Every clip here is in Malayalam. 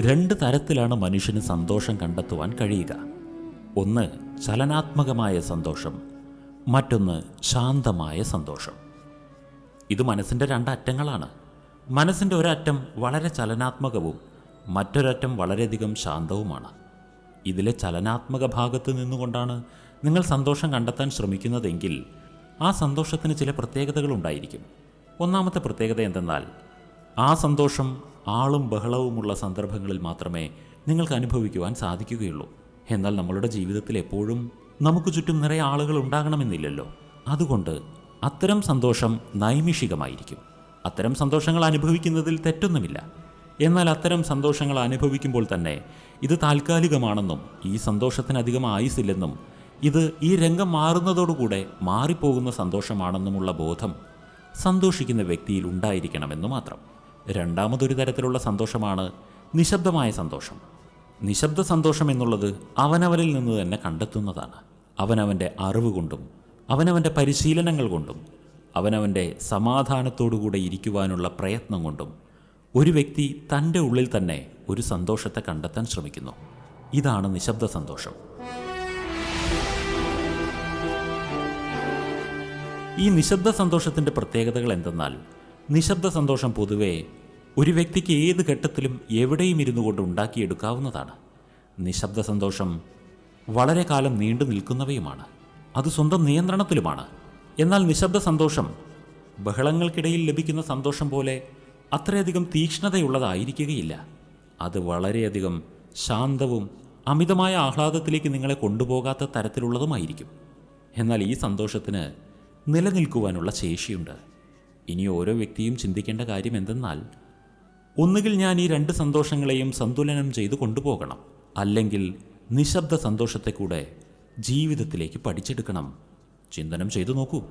രണ്ട് തരത്തിലാണ് മനുഷ്യന് സന്തോഷം കണ്ടെത്തുവാൻ കഴിയുക. ഒന്ന് ചലനാത്മകമായ സന്തോഷം. മറ്റൊന്ന് ശാന്തമായ സന്തോഷം. ഇത് മനസ്സിന്റെ രണ്ടറ്റങ്ങളാണ്. മനസ്സിന്റെ ഒരറ്റം വളരെ ചലനാത്മകവും മറ്റൊരറ്റം വളരെയധികം ശാന്തവുമാണ്. ഇതിലെ ചലനാത്മക ഭാഗത്ത് നിന്നുകൊണ്ടാണ് നിങ്ങൾ സന്തോഷം കണ്ടെത്താൻ ശ്രമിക്കുന്നതെങ്കിൽ ആ സന്തോഷത്തിന് ചില പ്രത്യേകതകളുണ്ടായിരിക്കും ഒന്നാമത്തെ പ്രത്യേകത എന്തെന്നാൽ ആ സന്തോഷം ആളും ബഹളവുമുള്ള സന്ദർഭങ്ങളിൽ മാത്രമേ നിങ്ങൾക്ക് അനുഭവിക്കുവാൻ സാധിക്കുകയുള്ളൂ. എന്നാൽ നമ്മളുടെ ജീവിതത്തിൽ എപ്പോഴും നമുക്ക് ചുറ്റും നിറയെ ആളുകൾ ഉണ്ടാകണമെന്നില്ലല്ലോ. അതുകൊണ്ട് അത്തരം സന്തോഷം നൈമിഷികമായിരിക്കും. അത്തരം സന്തോഷങ്ങൾ അനുഭവിക്കുന്നതിൽ തെറ്റൊന്നുമില്ല. എന്നാൽ അത്തരം സന്തോഷങ്ങൾ അനുഭവിക്കുമ്പോൾ തന്നെ ഇത് താൽക്കാലികമാണെന്നും ഈ സന്തോഷത്തിനധികം ആയുസില്ലെന്നും ഇത് ഈ രംഗം മാറുന്നതോടുകൂടെ മാറിപ്പോകുന്ന സന്തോഷമാണെന്നുമുള്ള ബോധം സന്തോഷിക്കുന്ന വ്യക്തിയിൽ ഉണ്ടായിരിക്കണമെന്ന് മാത്രം. രണ്ടാമതൊരു തരത്തിലുള്ള സന്തോഷമാണ് നിശബ്ദമായ സന്തോഷം. നിശബ്ദ സന്തോഷം എന്നുള്ളത് അവനവനിൽ നിന്ന് തന്നെ കണ്ടെത്തുന്നതാണ്. അവനവന്റെ അറിവ് കൊണ്ടും അവനവന്റെ പരിശീലനങ്ങൾ കൊണ്ടും അവനവന്റെ സമാധാനത്തോടുകൂടെ ഇരിക്കുവാനുള്ള പ്രയത്നം കൊണ്ടും ഒരു വ്യക്തി തന്റെ ഉള്ളിൽ തന്നെ ഒരു സന്തോഷത്തെ കണ്ടെത്താൻ ശ്രമിക്കുന്നു. ഇതാണ് നിശബ്ദ സന്തോഷം. ഈ നിശബ്ദ സന്തോഷത്തിന്റെ പ്രത്യേകതകൾ എന്തെന്നാൽ നിശബ്ദ സന്തോഷം പൊതുവേ ഒരു വ്യക്തിക്ക് ഏത് ഘട്ടത്തിലും എവിടെയും ഇരുന്നു കൊണ്ട് ഉണ്ടാക്കിയെടുക്കാവുന്നതാണ്. നിശബ്ദ സന്തോഷം വളരെ കാലം നീണ്ടു നിൽക്കുന്നവയുമാണ്. അത് സ്വന്തം നിയന്ത്രണത്തിലുമാണ്. എന്നാൽ നിശബ്ദ സന്തോഷം ബഹളങ്ങൾക്കിടയിൽ ലഭിക്കുന്ന സന്തോഷം പോലെ അത്രയധികം തീക്ഷ്ണതയുള്ളതായിരിക്കുകയില്ല. അത് വളരെയധികം ശാന്തവും അമിതമായ ആഹ്ലാദത്തിലേക്ക് നിങ്ങളെ കൊണ്ടുപോകാത്ത തരത്തിലുള്ളതുമായിരിക്കും. എന്നാൽ ഈ സന്തോഷത്തിന് നിലനിൽക്കുവാനുള്ള ശേഷിയുണ്ട്. ഇനി ഓരോ വ്യക്തിയും ചിന്തിക്കേണ്ട കാര്യം എന്തെന്നാൽ ഒന്നുകിൽ ഞാൻ ഈ രണ്ട് സന്തോഷങ്ങളെയും സന്തുലനം ചെയ്തു കൊണ്ടുപോകണം അല്ലെങ്കിൽ നിശബ്ദ സന്തോഷത്തെ കൂടെ ജീവിതത്തിലേക്ക് പഠിച്ചെടുക്കണം. ചിന്തനം ചെയ്തു നോക്കൂ.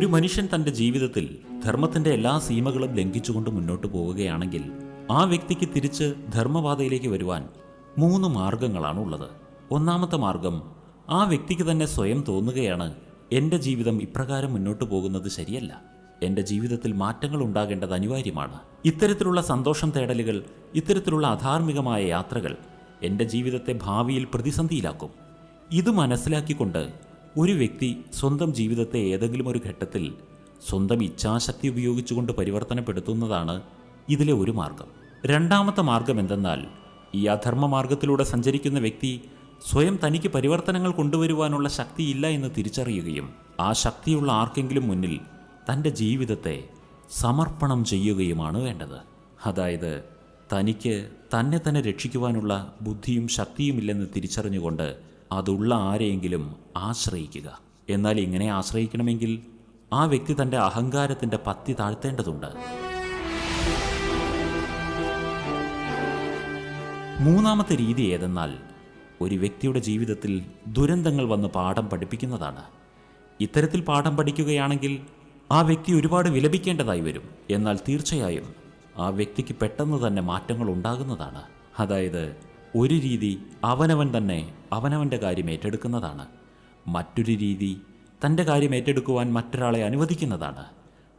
ഒരു മനുഷ്യൻ തന്റെ ജീവിതത്തിൽ ധർമ്മത്തിന്റെ എല്ലാ സീമകളും ലംഘിച്ചുകൊണ്ട് മുന്നോട്ട് പോവുകയാണെങ്കിൽ ആ വ്യക്തിക്ക് തിരിച്ച് ധർമ്മപാതയിലേക്ക് വരുവാൻ മൂന്ന് മാർഗങ്ങളാണ് ഉള്ളത്. ഒന്നാമത്തെ മാർഗം ആ വ്യക്തിക്ക് തന്നെ സ്വയം തോന്നുകയാണ് എന്റെ ജീവിതം ഇപ്രകാരം മുന്നോട്ട് പോകുന്നത് ശരിയല്ല. എന്റെ ജീവിതത്തിൽ മാറ്റങ്ങൾ ഉണ്ടാകേണ്ടത് അനിവാര്യമാണ്. ഇത്തരത്തിലുള്ള സന്തോഷം തേടലുകൾ ഇത്തരത്തിലുള്ള അധാർമികമായ യാത്രകൾ എന്റെ ജീവിതത്തെ ഭാവിയിൽ പ്രതിസന്ധിയിലാക്കും. ഇത് മനസ്സിലാക്കിക്കൊണ്ട് ഒരു വ്യക്തി സ്വന്തം ജീവിതത്തെ ഏതെങ്കിലും ഒരു ഘട്ടത്തിൽ സ്വന്തം ഇച്ഛാശക്തി ഉപയോഗിച്ചുകൊണ്ട് പരിവർത്തനപ്പെടുത്തുന്നതാണ് ഇതിലെ ഒരു മാർഗം. രണ്ടാമത്തെ മാർഗം എന്തെന്നാൽ ഈ അധർമ്മ മാർഗത്തിലൂടെ സഞ്ചരിക്കുന്ന വ്യക്തി സ്വയം തനിക്ക് പരിവർത്തനങ്ങൾ കൊണ്ടുവരുവാനുള്ള ശക്തിയില്ല എന്ന് തിരിച്ചറിയുകയും ആ ശക്തിയുള്ള ആർക്കെങ്കിലും മുന്നിൽ തന്റെ ജീവിതത്തെ സമർപ്പണം ചെയ്യുകയുമാണ് വേണ്ടത്. അതായത് തനിക്ക് തന്നെ തന്നെ രക്ഷിക്കുവാനുള്ള ബുദ്ധിയും ശക്തിയുമില്ലെന്ന് തിരിച്ചറിഞ്ഞുകൊണ്ട് അതുള്ള ആരെയെങ്കിലും ആശ്രയിക്കുക. എന്നാൽ ഇങ്ങനെ ആശ്രയിക്കണമെങ്കിൽ ആ വ്യക്തി തന്റെ അഹങ്കാരത്തിന്റെ പത്തി താഴ്ത്തേണ്ടതുണ്ട്. മൂന്നാമത്തെ രീതി ഏതെന്നാൽ ഒരു വ്യക്തിയുടെ ജീവിതത്തിൽ ദുരന്തങ്ങൾ വന്ന് പാഠം പഠിപ്പിക്കുന്നതാണ്. ഇത്തരത്തിൽ പാഠം പഠിക്കുകയാണെങ്കിൽ ആ വ്യക്തി ഒരുപാട് വിലപിക്കേണ്ടതായി വരും. എന്നാൽ തീർച്ചയായും ആ വ്യക്തിക്ക് പെട്ടെന്ന് തന്നെ മാറ്റങ്ങൾ ഉണ്ടാകുന്നതാണ്. അതായത് ഒരു രീതി അവനവൻ തന്നെ അവനവന്റെ കാര്യം ഏറ്റെടുക്കുന്നതാണ്. മറ്റൊരു രീതി തന്റെ കാര്യം ഏറ്റെടുക്കുവാൻ മറ്റൊരാളെ അനുവദിക്കുന്നതാണ്.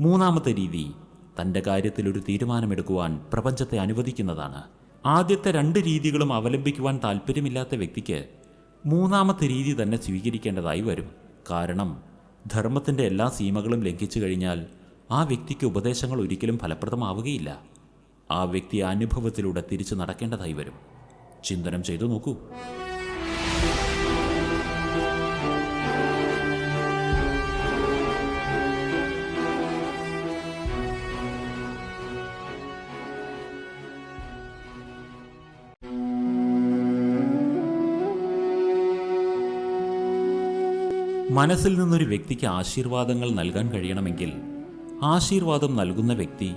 മൂന്നാമത്തെ രീതി തന്റെ കാര്യത്തിൽ ഒരു തീരുമാനമെടുക്കുവാൻ പ്രപഞ്ചത്തെ അനുവദിക്കുന്നതാണ്. ആദ്യത്തെ രണ്ട് രീതികളും അവലംബിക്കുവാൻ താല്പര്യമില്ലാത്ത വ്യക്തിക്ക് മൂന്നാമത്തെ രീതി തന്നെ സ്വീകരിക്കേണ്ടതായി വരും. കാരണം ധർമ്മത്തിന്റെ എല്ലാ സീമകളും ലംഘിച്ചു കഴിഞ്ഞാൽ ആ വ്യക്തിക്ക് ഉപദേശങ്ങൾ ഒരിക്കലും ഫലപ്രദമാവുകയില്ല. ആ വ്യക്തി അനുഭവത്തിലൂടെ തിരിച്ചു നടക്കേണ്ടതായി വരും. ചിന്തനം ചെയ്തു നോക്കൂ. മനസ്സിൽ നിന്നൊരു വ്യക്തിക്ക് ആശീർവാദങ്ങൾ നൽകാൻ കഴിയണമെങ്കിൽ ആശീർവാദം നൽകുന്ന വ്യക്തി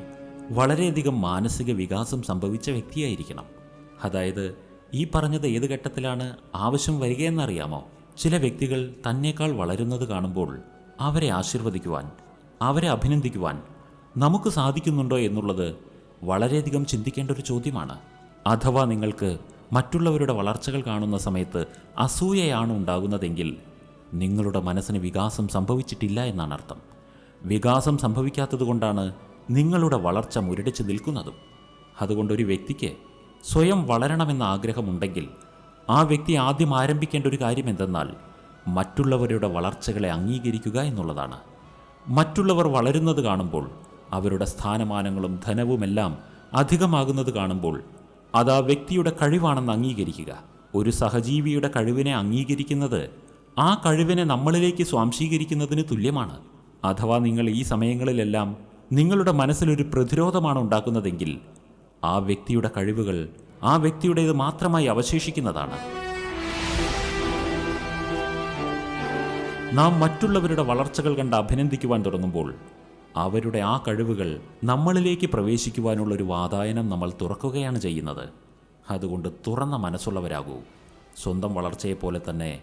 വളരെയധികം മാനസിക വികാസം സംഭവിച്ച വ്യക്തിയായിരിക്കണം. അതായത് ഈ പറഞ്ഞത് ഏത് ഘട്ടത്തിലാണ് ആവശ്യം വരികയെന്നറിയാമോ? ചില വ്യക്തികൾ തന്നേക്കാൾ വളരുന്നത് കാണുമ്പോൾ അവരെ ആശീർവദിക്കുവാൻ അവരെ അഭിനന്ദിക്കുവാൻ നമുക്ക് സാധിക്കുന്നുണ്ടോ എന്നുള്ളത് വളരെയധികം ചിന്തിക്കേണ്ട ഒരു ചോദ്യമാണ്. അഥവാ നിങ്ങൾക്ക് മറ്റുള്ളവരുടെ വളർച്ചകൾ കാണുന്ന സമയത്ത് അസൂയയാണ് ഉണ്ടാകുന്നതെങ്കിൽ നിങ്ങളുടെ മനസ്സിന് വികാസം സംഭവിച്ചിട്ടില്ല എന്നാണ് അർത്ഥം. വികാസം സംഭവിക്കാത്തതുകൊണ്ടാണ് നിങ്ങളുടെ വളർച്ച മുരടിച്ച് നിൽക്കുന്നതും. അതുകൊണ്ട് ഒരു വ്യക്തിക്ക് സ്വയം വളരണമെന്ന ആഗ്രഹമുണ്ടെങ്കിൽ ആ വ്യക്തി ആദ്യം ആരംഭിക്കേണ്ട ഒരു കാര്യം എന്തെന്നാൽ മറ്റുള്ളവരുടെ വളർച്ചകളെ അംഗീകരിക്കുക എന്നുള്ളതാണ്. മറ്റുള്ളവർ വളരുന്നത് കാണുമ്പോൾ അവരുടെ സ്ഥാനമാനങ്ങളും ധനവുമെല്ലാം അധികമാകുന്നത് കാണുമ്പോൾ അത് ആ വ്യക്തിയുടെ കഴിവാണെന്ന് അംഗീകരിക്കുക. ഒരു സഹജീവിയുടെ കഴിവിനെ അംഗീകരിക്കുന്നത് ആ കഴിവിനെ നമ്മളിലേക്ക് സ്വാംശീകരിക്കുന്നതിന് തുല്യമാണ്. അഥവാ നിങ്ങൾ ഈ സമയങ്ങളിലെല്ലാം നിങ്ങളുടെ മനസ്സിലൊരു പ്രതിരോധമാണ് ഉണ്ടാക്കുന്നതെങ്കിൽ ആ വ്യക്തിയുടെ കഴിവുകൾ ആ വ്യക്തിയുടേത് മാത്രമായി അവശേഷിക്കുന്നതാണ്. നാം മറ്റുള്ളവരുടെ വളർച്ചകൾ കണ്ട് അഭിനന്ദിക്കുവാൻ തുടങ്ങുമ്പോൾ അവരുടെ ആ കഴിവുകൾ നമ്മളിലേക്ക് പ്രവേശിക്കുവാനുള്ള ഒരു വാതായനം നമ്മൾ തുറക്കുകയാണ് ചെയ്യുന്നത്. അതുകൊണ്ട് തുറന്ന മനസ്സുള്ളവരാകൂ. സ്വന്തം വളർച്ചയെപ്പോലെ തന്നെ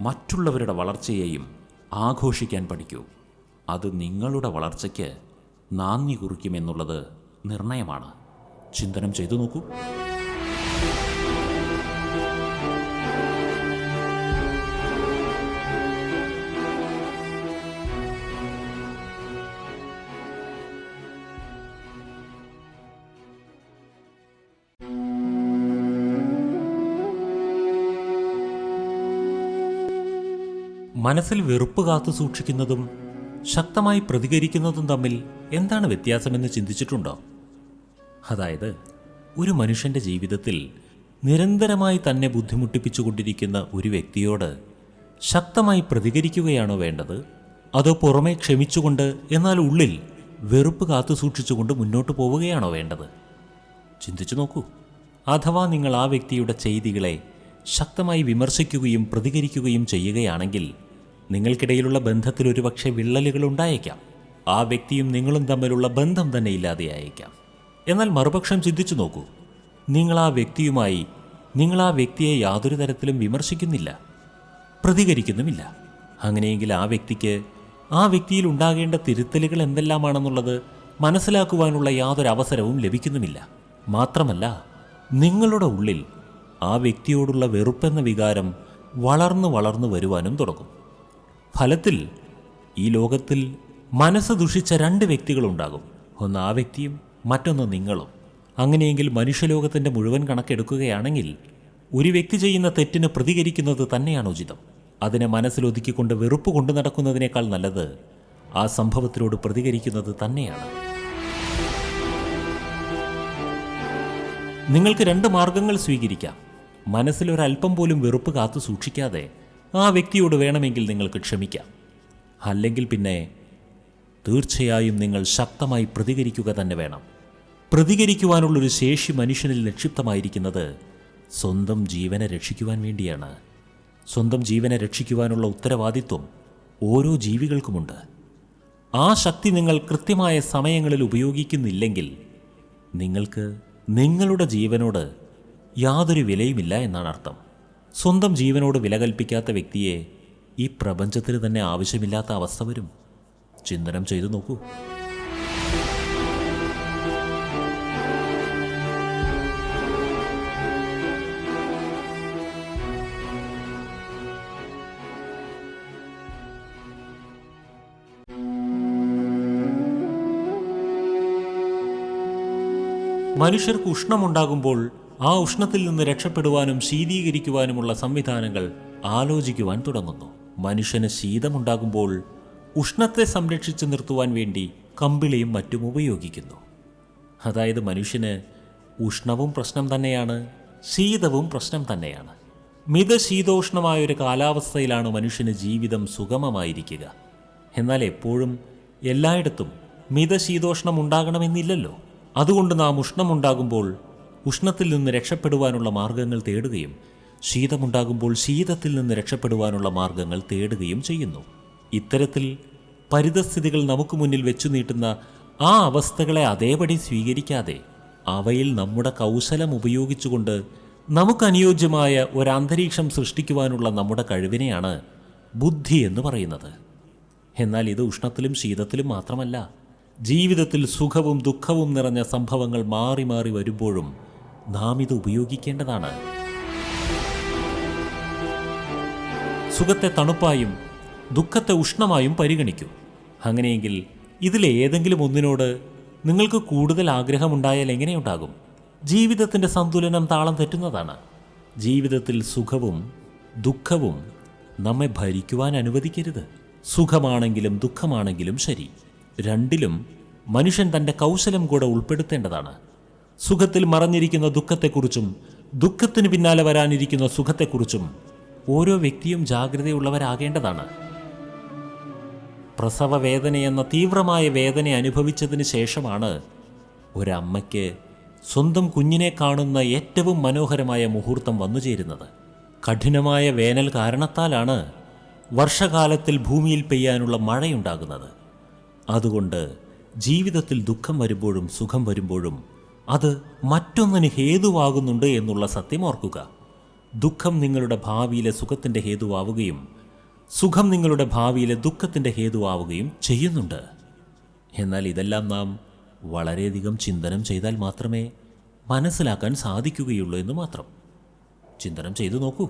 മറ്റുള്ളവരുടെ വളർച്ചയെയും ആഘോഷിക്കാൻ പഠിക്കൂ. അത് നിങ്ങളുടെ വളർച്ചയ്ക്ക് നാന്ദി കുറിക്കുമെന്നുള്ളത് നിർണയമാണ്. ചിന്തനം ചെയ്തു നോക്കൂ. മനസ്സിൽ വെറുപ്പ് കാത്തു സൂക്ഷിക്കുന്നതും ശക്തമായി പ്രതികരിക്കുന്നതും തമ്മിൽ എന്താണ് വ്യത്യാസമെന്ന് ചിന്തിച്ചിട്ടുണ്ടോ? അതായത് ഒരു മനുഷ്യന്റെ ജീവിതത്തിൽ നിരന്തരമായി തന്നെ ബുദ്ധിമുട്ടിപ്പിച്ചുകൊണ്ടിരിക്കുന്ന ഒരു വ്യക്തിയോട് ശക്തമായി പ്രതികരിക്കുകയാണോ വേണ്ടത്? അതോ പുറമേ ക്ഷമിച്ചുകൊണ്ട് എന്നാൽ ഉള്ളിൽ വെറുപ്പ് കാത്തു സൂക്ഷിച്ചുകൊണ്ട് മുന്നോട്ട് പോവുകയാണോ വേണ്ടത്? ചിന്തിച്ചു നോക്കൂ. അഥവാ നിങ്ങൾ ആ വ്യക്തിയുടെ ചെയ്തികളെ ശക്തമായി വിമർശിക്കുകയും പ്രതികരിക്കുകയും ചെയ്യുകയാണെങ്കിൽ നിങ്ങൾക്കിടയിലുള്ള ബന്ധത്തിൽ ഒരുപക്ഷെ വിള്ളലുകൾ ഉണ്ടായേക്കാം. ആ വ്യക്തിയും നിങ്ങളും തമ്മിലുള്ള ബന്ധം തന്നെ ഇല്ലാതെയായേക്കാം. എന്നാൽ മറുപക്ഷം ചിന്തിച്ചു നോക്കൂ. നിങ്ങൾ ആ വ്യക്തിയുമായി നിങ്ങൾ ആ വ്യക്തിയെ യാതൊരു തരത്തിലും വിമർശിക്കുന്നില്ല പ്രതികരിക്കുന്നുമില്ല. അങ്ങനെയെങ്കിൽ ആ വ്യക്തിക്ക് ആ വ്യക്തിയിൽ ഉണ്ടാകേണ്ട തിരുത്തലുകൾ എന്തെല്ലാമാണെന്നുള്ളത് മനസ്സിലാക്കുവാനുള്ള യാതൊരു അവസരവും ലഭിക്കുന്നുമില്ല. മാത്രമല്ല നിങ്ങളുടെ ഉള്ളിൽ ആ വ്യക്തിയോടുള്ള വെറുപ്പെന്ന വികാരം വളർന്നു വളർന്നു വരുവാനും തുടങ്ങും. ഫലത്തിൽ ഈ ലോകത്തിൽ മനസ്സ് ദുഷിച്ച രണ്ട് വ്യക്തികളുണ്ടാകും. ഒന്ന് ആ വ്യക്തിയും മറ്റൊന്ന് നിങ്ങളും. അങ്ങനെയെങ്കിൽ മനുഷ്യലോകത്തിന്റെ മുഴുവൻ കണക്കെടുക്കുകയാണെങ്കിൽ ഒരു വ്യക്തി ചെയ്യുന്ന തെറ്റിന് പ്രതികരിക്കുന്നത് തന്നെയാണ് ഉചിതം. അതിനെ മനസ്സിലൊതുക്കിക്കൊണ്ട് വെറുപ്പ് കൊണ്ടു നടക്കുന്നതിനേക്കാൾ നല്ലത് ആ സംഭവത്തിനോട് പ്രതികരിക്കുന്നത് തന്നെയാണ്. നിങ്ങൾക്ക് രണ്ട് മാർഗങ്ങൾ സ്വീകരിക്കാം. മനസ്സിലൊരൽപ്പം പോലും വെറുപ്പ് കാത്തു സൂക്ഷിക്കാതെ ആ വ്യക്തിയോട് വേണമെങ്കിൽ നിങ്ങൾക്ക് ക്ഷമിക്കാം. അല്ലെങ്കിൽ പിന്നെ തീർച്ചയായും നിങ്ങൾ ശക്തമായി പ്രതികരിക്കുക തന്നെ വേണം. പ്രതികരിക്കുവാനുള്ളൊരു ശേഷി മനുഷ്യനിൽ നിക്ഷിപ്തമായിരിക്കുന്നത് സ്വന്തം ജീവനെ രക്ഷിക്കുവാൻ വേണ്ടിയാണ്. സ്വന്തം ജീവനെ രക്ഷിക്കുവാനുള്ള ഉത്തരവാദിത്വം ഓരോ ജീവികൾക്കുമുണ്ട്. ആ ശക്തി നിങ്ങൾ കൃത്യമായ സമയങ്ങളിൽ ഉപയോഗിക്കുന്നില്ലെങ്കിൽ നിങ്ങൾക്ക് നിങ്ങളുടെ ജീവനോട് യാതൊരു വിലയുമില്ല എന്നാണ് അർത്ഥം. സ്വന്തം ജീവനോട് വില കൽപ്പിക്കാത്ത വ്യക്തിയെ ഈ പ്രപഞ്ചത്തിന് തന്നെ ആവശ്യമില്ലാത്ത അവസ്ഥ വരും. ചിന്തനം ചെയ്തു നോക്കൂ. മനുഷ്യർക്ക് ഉഷ്ണമുണ്ടാകുമ്പോൾ ആ ഉഷ്ണത്തിൽ നിന്ന് രക്ഷപ്പെടുവാനും ശീതീകരിക്കുവാനുമുള്ള സംവിധാനങ്ങൾ ആലോചിക്കുവാൻ തുടങ്ങുന്നു. മനുഷ്യന് ശീതമുണ്ടാകുമ്പോൾ ഉഷ്ണത്തെ സംരക്ഷിച്ചു നിർത്തുവാൻ വേണ്ടി കമ്പിളിയും മറ്റും ഉപയോഗിക്കുന്നു. അതായത് മനുഷ്യന് ഉഷ്ണവും പ്രശ്നം തന്നെയാണ് ശീതവും പ്രശ്നം തന്നെയാണ്. മിതശീതോഷ്ണമായ ഒരു കാലാവസ്ഥയിലാണ് മനുഷ്യന് ജീവിതം സുഗമമായിരിക്കുക. എന്നാൽ എപ്പോഴും എല്ലായിടത്തും മിതശീതോഷ്ണം ഉണ്ടാകണമെന്നില്ലല്ലോ. അതുകൊണ്ട് നാം ഉഷ്ണമുണ്ടാകുമ്പോൾ ഉഷ്ണത്തിൽ നിന്ന് രക്ഷപ്പെടുവാനുള്ള മാർഗങ്ങൾ തേടുകയും ശീതമുണ്ടാകുമ്പോൾ ശീതത്തിൽ നിന്ന് രക്ഷപ്പെടുവാനുള്ള മാർഗങ്ങൾ തേടുകയും ചെയ്യുന്നു. ഇത്തരത്തിൽ പരിതസ്ഥിതികൾ നമുക്ക് മുന്നിൽ വെച്ചു നീട്ടുന്ന ആ അവസ്ഥകളെ അതേപടി സ്വീകരിക്കാതെ അവയിൽ നമ്മുടെ കൗശലം ഉപയോഗിച്ചുകൊണ്ട് നമുക്കനുയോജ്യമായ ഒരന്തരീക്ഷം സൃഷ്ടിക്കുവാനുള്ള നമ്മുടെ കഴിവിനെയാണ് ബുദ്ധി എന്ന് പറയുന്നത്. എന്നാൽ ഇത് ഉഷ്ണത്തിലും ശീതത്തിലും മാത്രമല്ല. ജീവിതത്തിൽ സുഖവും ദുഃഖവും നിറഞ്ഞ സംഭവങ്ങൾ മാറി മാറി വരുമ്പോഴും നാം ഇത് ഉപയോഗിക്കേണ്ടതാണ്. സുഖത്തെ തണുപ്പായും ദുഃഖത്തെ ഉഷ്ണമായും പരിഗണിക്കും. അങ്ങനെയെങ്കിൽ ഇതിലെ ഏതെങ്കിലും ഒന്നിനോട് നിങ്ങൾക്ക് കൂടുതൽ ആഗ്രഹമുണ്ടായാൽ എങ്ങനെയുണ്ടാകും? ജീവിതത്തിന്റെ സന്തുലനം താളം തെറ്റുന്നതാണ്. ജീവിതത്തിൽ സുഖവും ദുഃഖവും നമ്മെ ഭരിക്കുവാൻ അനുവദിക്കരുത്. സുഖമാണെങ്കിലും ദുഃഖമാണെങ്കിലും ശരി. രണ്ടിലും മനുഷ്യൻ തന്റെ കൗശലം കൂടെ ഉൾപ്പെടുത്തേണ്ടതാണ്. സുഖത്തിൽ മറഞ്ഞിരിക്കുന്ന ദുഃഖത്തെക്കുറിച്ചും ദുഃഖത്തിന് പിന്നാലെ വരാനിരിക്കുന്ന സുഖത്തെക്കുറിച്ചും ഓരോ വ്യക്തിയും ജാഗ്രതയുള്ളവരാകേണ്ടതാണ്. പ്രസവ വേദനയെന്ന തീവ്രമായ വേദന അനുഭവിച്ചതിന് ശേഷമാണ് ഒരമ്മയ്ക്ക് സ്വന്തം കുഞ്ഞിനെ കാണുന്ന ഏറ്റവും മനോഹരമായ മുഹൂർത്തം വന്നുചേരുന്നത്. കഠിനമായ വേനൽ കാരണത്താലാണ് വർഷകാലത്തിൽ ഭൂമിയിൽ പെയ്യാനുള്ള മഴയുണ്ടാകുന്നത്. അതുകൊണ്ട് ജീവിതത്തിൽ ദുഃഖം വരുമ്പോഴും സുഖം വരുമ്പോഴും അത് മറ്റൊന്നിന് ഹേതുവാകുന്നുണ്ട് എന്നുള്ള സത്യം ഓർക്കുക. ദുഃഖം നിങ്ങളുടെ ഭാവിയിലെ സുഖത്തിന്റെ ഹേതുവാവുകയും സുഖം നിങ്ങളുടെ ഭാവിയിലെ ദുഃഖത്തിന്റെ ഹേതുവാവുകയും ചെയ്യുന്നുണ്ട്. എന്നാൽ ഇതെല്ലാം നാം വളരെയധികം ചിന്തനം ചെയ്താൽ മാത്രമേ മനസ്സിലാക്കാൻ സാധിക്കുകയുള്ളൂ എന്ന് മാത്രം. ചിന്തനം ചെയ്തു നോക്കൂ.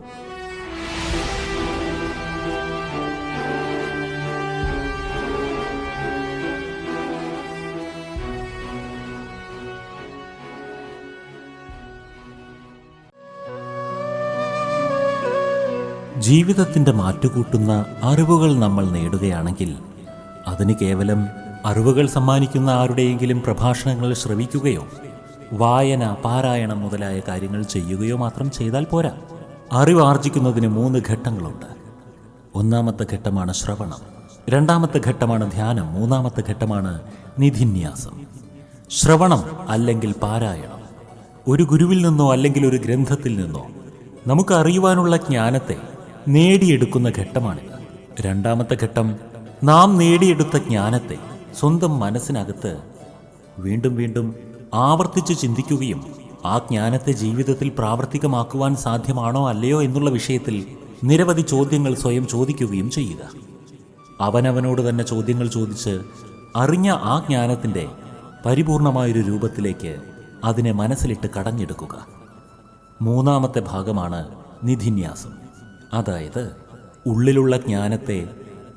ജീവിതത്തിന്റെ മാറ്റുകൂട്ടുന്ന അറിവുകൾ നമ്മൾ നേടുകയാണെങ്കിൽ അതിന് കേവലം അറിവുകൾ സമ്മാനിക്കുന്ന ആരുടെയെങ്കിലും പ്രഭാഷണങ്ങൾ ശ്രവിക്കുകയോ വായന പാരായണം മുതലായ കാര്യങ്ങൾ ചെയ്യുകയോ മാത്രം ചെയ്താൽ പോരാ. അറിവ് ആർജിക്കുന്നതിന് മൂന്ന് ഘട്ടങ്ങളുണ്ട്. ഒന്നാമത്തെ ഘട്ടമാണ് ശ്രവണം. രണ്ടാമത്തെ ഘട്ടമാണ് ധ്യാനം. മൂന്നാമത്തെ ഘട്ടമാണ് നിധിന്യാസം. ശ്രവണം അല്ലെങ്കിൽ പാരായണം. ഒരു ഗുരുവിൽ നിന്നോ അല്ലെങ്കിൽ ഒരു ഗ്രന്ഥത്തിൽ നിന്നോ നമുക്ക് അറിയുവാനുള്ള ജ്ഞാനത്തെ നേടിയെടുക്കുന്ന ഘട്ടമാണിത് രണ്ടാമത്തെ ഘട്ടം നാം നേടിയെടുത്ത ജ്ഞാനത്തെ സ്വന്തം മനസ്സിനകത്ത് വീണ്ടും വീണ്ടും ആവർത്തിച്ച് ചിന്തിക്കുകയും ആ ജ്ഞാനത്തെ ജീവിതത്തിൽ പ്രാവർത്തികമാക്കുവാൻ സാധ്യമാണോ അല്ലയോ എന്നുള്ള വിഷയത്തിൽ നിരവധി ചോദ്യങ്ങൾ സ്വയം ചോദിക്കുകയും ചെയ്യുക. അവനവനോട് തന്നെ ചോദ്യങ്ങൾ ചോദിച്ച് അറിഞ്ഞ ആ ജ്ഞാനത്തിന്റെ പരിപൂർണമായൊരു രൂപത്തിലേക്ക് അതിനെ മനസ്സിലിട്ട് കടഞ്ഞെടുക്കുക. മൂന്നാമത്തെ ഭാഗമാണ് നിധിന്യാസം. അതായത് ഉള്ളിലുള്ള ജ്ഞാനത്തെ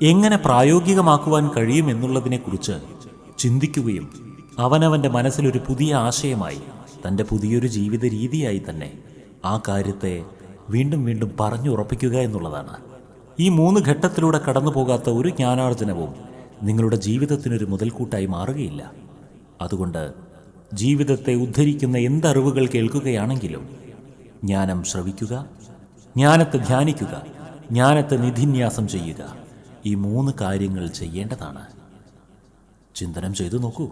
എങ്ങനെ പ്രായോഗികമാക്കുവാൻ കഴിയുമെന്നുള്ളതിനെക്കുറിച്ച് ചിന്തിക്കുകയും അവനവന്റെ മനസ്സിലൊരു പുതിയ ആശയമായി തന്റെ പുതിയൊരു ജീവിത രീതിയായി തന്നെ ആ കാര്യത്തെ വീണ്ടും വീണ്ടും പറഞ്ഞുറപ്പിക്കുക എന്നുള്ളതാണ്. ഈ മൂന്ന് ഘട്ടത്തിലൂടെ കടന്നു പോകാത്ത ഒരു ജ്ഞാനാർജനവും നിങ്ങളുടെ ജീവിതത്തിനൊരു മുതൽക്കൂട്ടായി മാറുകയില്ല. അതുകൊണ്ട് ജീവിതത്തെ ഉദ്ധരിക്കുന്ന എന്തറിവുകൾ കേൾക്കുകയാണെങ്കിലും ജ്ഞാനം ശ്രവിക്കുക ജ്ഞാനത്തെ ധ്യാനിക്കുക ജ്ഞാനത്തെ നിധിന്യാസം ചെയ്യുക. ഈ മൂന്ന് കാര്യങ്ങൾ ചെയ്യേണ്ടതാണ്. ചിന്തനം ചെയ്തു നോക്കൂ.